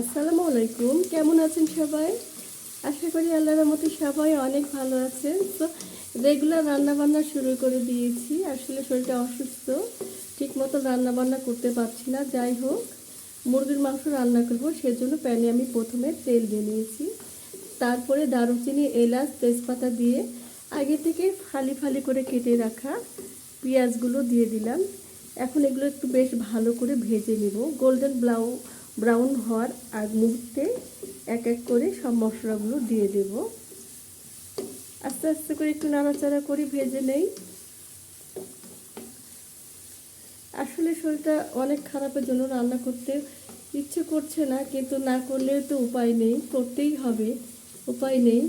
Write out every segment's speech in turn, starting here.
আসসালামু আলাইকুম। কেমন আছেন সবাই? আশা করি আল্লাহর মতো সবাই অনেক ভালো আছেন। তো রেগুলার রান্না বান্না শুরু করে দিয়েছি। আসলে শরীরটা অসুস্থ ঠিক মতো রান্না বান্না করতে পারছি না। যাই হোক, মুরগির মাংস রান্না করব, সেজন্য প্যানে আমি প্রথমে তেল দিয়ে নিয়েছি। তারপরে দারুচিনি, এলাচ, তেজপাতা দিয়ে আগে থেকে ফালি ফালি করে কেটে রাখা পেঁয়াজগুলো দিয়ে দিলাম। এখন এগুলো একটু বেশ ভালো করে ভেজে নিব। গোল্ডেন ব্লাউ ব্রাউন হওয়ার আগ মুহূর্তে এক এক করে সব মশলাগুলো দিয়ে দেব। আস্তে আস্তে করে একটু নাড়াচাড়া করে ভেজে নেই। আসলে শরীরটা অনেক খারাপের জন্য রান্না করতে ইচ্ছে করছে না, কিন্তু না করলেও তো উপায় নেই, করতেই হবে, উপায় নেই।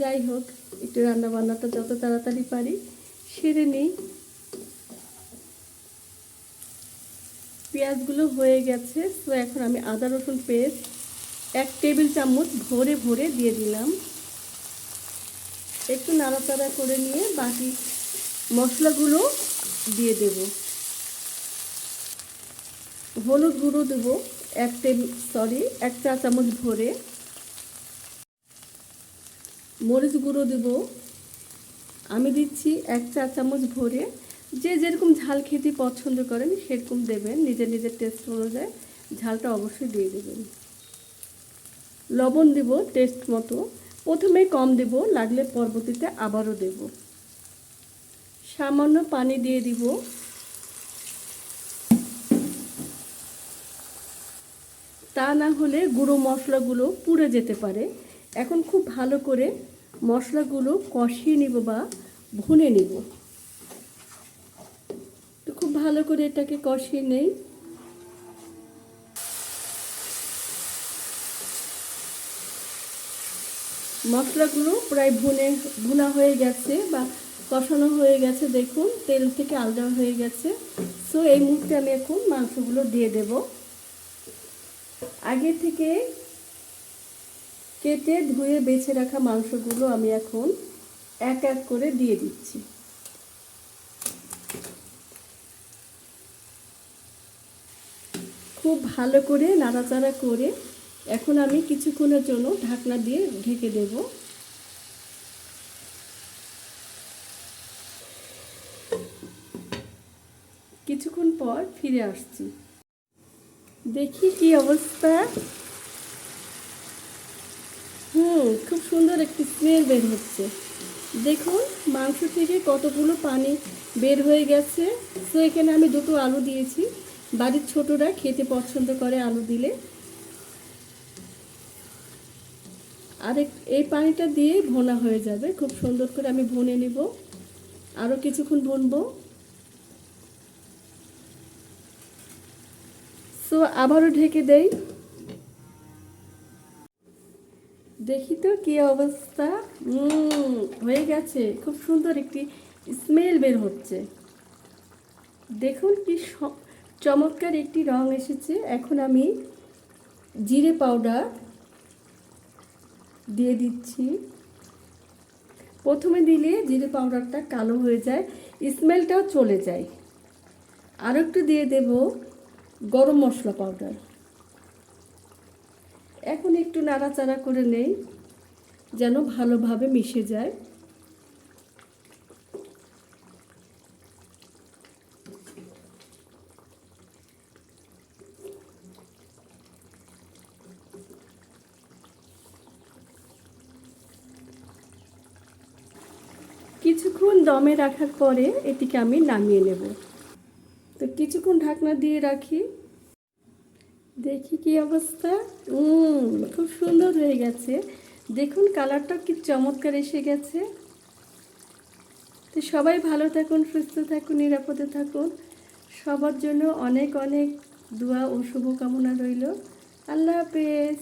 যাই হোক, একটু রান্না বান্নাটা যত তাড়াতাড়ি পারি সেরে নিই। পেঁয়াজগুলো হয়ে গেছে। তো এখন আমি আদা, রসুন পেস্ট এক টেবিল চামচ ভরে ভরে দিয়ে দিলাম। একটু নাড়াচাড়া করে নিয়ে বাকি মশলাগুলো দিয়ে দেব। হলুদ গুঁড়ো দেবো এক টেবিল সরি এক চা চামচ ভরে। মরিচ গুঁড়ো দেবো। আমি দিচ্ছি এক চা চামচ ভরে। যে যেরকম ঝাল খেতে পছন্দ করেন, সেরকম দেবেন। নিজের নিজের টেস্ট অনুযায়ী ঝালটা অবশ্যই দিয়ে দেবেন। লবণ দেব টেস্ট মতো। প্রথমে কম দেব, লাগলে পরবর্তীতে আবারও দেব। সামান্য পানি দিয়ে দিব। তা না হলে গুঁড়ো মশলাগুলো পুড়ে যেতে পারে। এখন খুব ভালো করে মশলাগুলো কষিয়ে নিব বা ভুনে নিব। ভালো করে এটাকে কষিয়ে নেই। মশলাগুলো প্রায় ভুনে, ভুনা হয়ে গেছে বা কষানো হয়ে গেছে, দেখুন, তেল থেকে আলাদা হয়ে গেছে। সো এই মুহূর্তে আমি এখন মাংসগুলো দিয়ে দেব। আগে থেকে কেটে ধুয়ে বেছে রাখা মাংসগুলো আমি এখন এক এক করে দিয়ে দিচ্ছি। খুব ভালো করে নাড়াচাড়া করে এখন আমি কিছুক্ষণের জন্য ঢাকনা দিয়ে ঢেকে দেব। কিছুক্ষণ পর ফিরে আসছি। দেখি কি অবস্থা। হুম, খুব সুন্দর একটি স্মেল বের হচ্ছে। দেখুন, মাংস থেকে কতগুলো পানি বের হয়ে গেছে। তো এখানে আমি দুটো আলু দিয়েছি। বাড়ির ছোটরা খেতে পছন্দ করে আলু দিলে। আর এই পানিটা দিয়ে ভোনা হয়ে যাবে। খুব সুন্দর করে আমি ভনে নিব। আরও কিছুক্ষণ ভনবো। সো, আবারও ঢেকে দেই। দেখি তো কি অবস্থা। হয়ে গেছে। খুব সুন্দর একটি স্মেল বের হচ্ছে। দেখুন কি চমৎকার একটি রং এসেছে। এখন আমি জিরে পাউডার দিয়ে দিচ্ছি। প্রথমে দিলে জিরে পাউডারটা কালো হয়ে যায়, স্মেলটাও চলে যায়। আর একটু দিয়ে দেব গরম মশলা পাউডার। এখন একটু নাড়াচাড়া করে নেই, যেন ভালোভাবে মিশে যায়। কিছুক্ষণ দমে রাখার পরে এটিকে আমি নামিয়ে নেব। তো কিছুক্ষণ ঢাকনা দিয়ে রাখি। দেখি কি অবস্থা। খুব সুন্দর হয়ে গেছে। দেখুন কালারটা কি চমৎকার এসে গেছে। তো সবাই ভালো থাকুন, সুস্থ থাকুন, নিরাপদে থাকুন। সবার জন্য অনেক অনেক দোয়া ও শুভকামনা রইল। আল্লাহ হাফেজ।